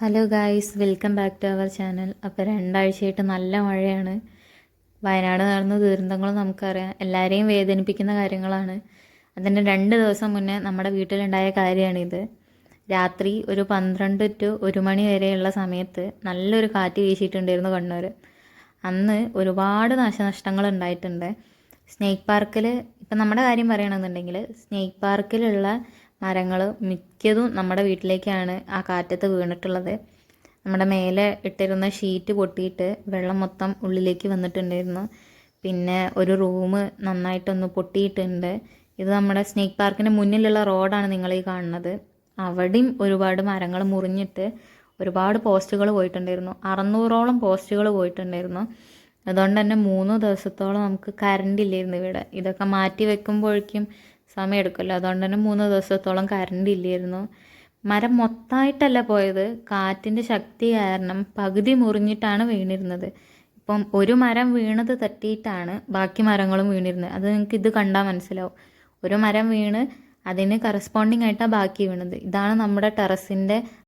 Hello guys welcome back to our channel അപ്പോൾ രണ്ടാഴ്ചയായിട്ട് നല്ല മഴയാണ്. വയനാട് നടന്ന ദുരന്തങ്ങൾ നമുക്കറിയാം. എല്ലാവരെയും വേദനിപ്പിക്കുന്ന കാര്യങ്ങളാണ്. അതിന്റെ രണ്ട് ദിവസം മുന്നേ നമ്മുടെ വീട്ടിലുണ്ടായ കാര്യമാണിത്. രാത്രി ഒരു പന്ത്രണ്ട് ടു ഒരു മണി വരെയുള്ള സമയത്ത് നല്ലൊരു കാറ്റ് വീശിയിട്ടുണ്ടായിരുന്നു കണ്ണൂർ അന്ന് ഒരുപാട് നാശനഷ്ടങ്ങൾ ഉണ്ടായിട്ടുണ്ട്. സ്നേക്ക് പാർക്കിൽ ഇപ്പം നമ്മുടെ കാര്യം പറയണമെന്നുണ്ടെങ്കിൽ സ്നേക്ക് പാർക്കിലുള്ള മരങ്ങൾ മിക്കതും നമ്മുടെ വീട്ടിലേക്കാണ് ആ കാറ്റത്ത് വീണിട്ടുള്ളത്. നമ്മുടെ മേലെ ഇട്ടിരുന്ന ഷീറ്റ് പൊട്ടിയിട്ട് വെള്ളം മൊത്തം ഉള്ളിലേക്ക് വന്നിട്ടുണ്ടായിരുന്നു. പിന്നെ ഒരു റൂം നന്നായിട്ടൊന്ന് പൊട്ടിയിട്ടുണ്ട്. ഇത് നമ്മുടെ സ്നേക്ക് പാർക്കിന് മുന്നിലുള്ള റോഡാണ് നിങ്ങൾ ഈ കാണുന്നത്. അവിടെയും ഒരുപാട് മരങ്ങൾ മുറിഞ്ഞിട്ട് ഒരുപാട് പോസ്റ്റുകൾ പോയിട്ടുണ്ടായിരുന്നു. അറുന്നൂറോളം പോസ്റ്റുകൾ പോയിട്ടുണ്ടായിരുന്നു. അതുകൊണ്ട് തന്നെ മൂന്ന് ദിവസത്തോളം നമുക്ക് കറണ്ട് ഇല്ലായിരുന്നു ഇവിടെ. ഇതൊക്കെ മാറ്റി വെക്കുമ്പോഴേക്കും സമയം എടുക്കുമല്ലോ. അതുകൊണ്ട് തന്നെ മൂന്ന് ദിവസത്തോളം കറണ്ട് ഇല്ലായിരുന്നു. മരം മൊത്തമായിട്ടല്ല പോയത്. കാറ്റിന്റെ ശക്തി കാരണം പകുതി മുറിഞ്ഞിട്ടാണ് വീണിരുന്നത്. ഇപ്പം ഒരു മരം വീണത് തട്ടിയിട്ടാണ് ബാക്കി മരങ്ങളും വീണിരുന്നത്. അത് നിങ്ങൾക്ക് ഇത് കണ്ടാൽ മനസ്സിലാവും. ഒരു മരം വീണ് അതിന് കറസ്പോണ്ടിങ് ആയിട്ടാണ് ബാക്കി വീണത്. ഇതാണ് നമ്മുടെ ടെറസിന്റെ